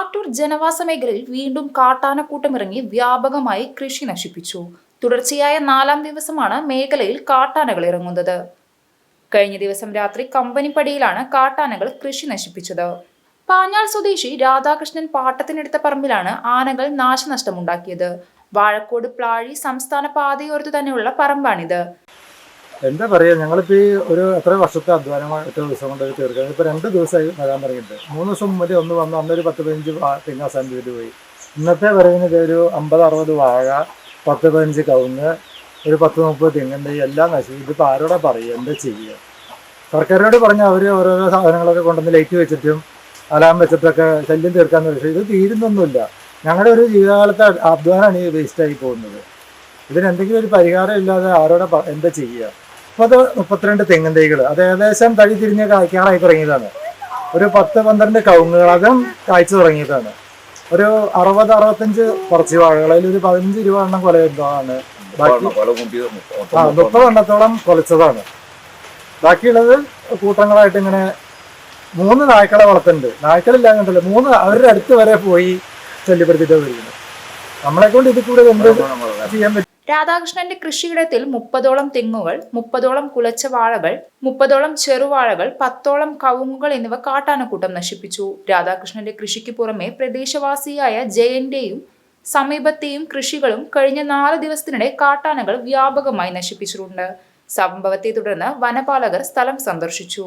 ആറ്റൂർ ജനവാസ മേഖലയിൽ വീണ്ടും കാട്ടാനക്കൂട്ടമിറങ്ങി വ്യാപകമായി കൃഷി നശിപ്പിച്ചു. തുടർച്ചയായ നാലാം ദിവസമാണ് മേഖലയിൽ കാട്ടാനകൾ ഇറങ്ങുന്നത്. കഴിഞ്ഞ ദിവസം രാത്രി കമ്പനിപ്പടിയിലാണ് കാട്ടാനകൾ കൃഷി നശിപ്പിച്ചത്. പാഞ്ഞാൾ സ്വദേശി രാധാകൃഷ്ണൻ പാട്ടത്തിനെടുത്ത പറമ്പിലാണ് ആനകൾ നാശനഷ്ടമുണ്ടാക്കിയത്. വാഴക്കോട് പ്ലാഴി സംസ്ഥാന പാതയോരത്തു തന്നെയുള്ള പറമ്പാണിത്. എന്താ പറയുക ഞങ്ങളിപ്പോൾ ഈ ഒരു എത്ര വർഷത്തെ അധ്വാനമാണ് എട്ട് ദിവസം കൊണ്ട് തീർക്കുന്നത് ഇപ്പോൾ രണ്ട് ദിവസമായി വരാൻ തുടങ്ങിയിട്ട്. മൂന്ന് ദിവസം മുമ്പേ ഒന്ന് വന്നു അന്നൊരു പത്ത് പതിനഞ്ച് തെങ്ങ് അവസാനം പോയി. ഇന്നത്തെ പറയുന്നത് ഒരു അമ്പത് അറുപത് വാഴ പത്ത് പതിനഞ്ച് കവുങ്ങ് ഒരു പത്ത് മുപ്പത് തെങ്ങുണ്ട് എല്ലാം നശിക്കും ഇതിപ്പോൾ ആരോടാ പറയുക? എന്താ ചെയ്യുക? സർക്കാരിനോട് പറഞ്ഞാൽ അവർ ഓരോരോ സാധനങ്ങളൊക്കെ കൊണ്ടുവന്ന് ലൈറ്റ് വെച്ചിട്ടും അലാം വെച്ചിട്ടൊക്കെ ശല്യം തീർക്കാന്ന് പക്ഷേ ഇത് തീരുന്നൊന്നുമില്ല. ഞങ്ങളുടെ ഒരു ജീവിതകാലത്തെ അധ്വാനമാണ് ഈ വേസ്റ്റായി പോകുന്നത്. ഇതിന് എന്തെങ്കിലും ഒരു പരിഹാരം ഇല്ലാതെ ആരോടെ എന്താ ചെയ്യുക? അപ്പോൾ അത് മുപ്പത്തിരണ്ട് തെങ്ങിൻ തൈകൾ അത് ഏകദേശം തഴി തിരിഞ്ഞ് കായ്ക്കാറായി തുടങ്ങിയതാണ്. ഒരു പത്ത് പന്ത്രണ്ട് കവുങ്ങുകൾ അതും കായ്ച്ചു തുടങ്ങിയതാണ്. ഒരു അറുപത് അറുപത്തഞ്ച് കുറച്ച് വാഴകൾ അതിൽ ഒരു പതിനഞ്ച് ഇരുപത് എണ്ണം കൊല എന്താണ് ആ മുപ്പത് എണ്ണത്തോളം കൊലച്ചതാണ്. ബാക്കിയുള്ളത് കൂട്ടങ്ങളായിട്ട് ഇങ്ങനെ മൂന്ന് നായ്ക്കളെ വളർത്തുന്നുണ്ട്. നായ്ക്കളില്ലാന്നുണ്ടല്ലോ മൂന്ന് അവരുടെ അടുത്ത് വരെ പോയി ശല്യപ്പെടുത്തിയിട്ടാണ് വരുന്നത്. നമ്മളെ കൊണ്ട് ഇതിൽ കൂടെ എന്ത് ചെയ്യാൻ പറ്റും? രാധാകൃഷ്ണന്റെ കൃഷിയിടത്തിൽ മുപ്പതോളം തെങ്ങുകൾ മുപ്പതോളം കുലച്ച വാഴകൾ മുപ്പതോളം ചെറുവാഴകൾ പത്തോളം കവുങ്ങുകൾ എന്നിവ കാട്ടാനക്കൂട്ടം നശിപ്പിച്ചു. രാധാകൃഷ്ണന്റെ കൃഷിക്ക് പുറമെ പ്രദേശവാസിയായ ജയന്റെയും സമീപത്തെയും കൃഷികളും കഴിഞ്ഞ നാല് ദിവസത്തിനിടെ കാട്ടാനകൾ വ്യാപകമായി നശിപ്പിച്ചിട്ടുണ്ട്. സംഭവത്തെ തുടർന്ന് വനപാലകർ സ്ഥലം സന്ദർശിച്ചു.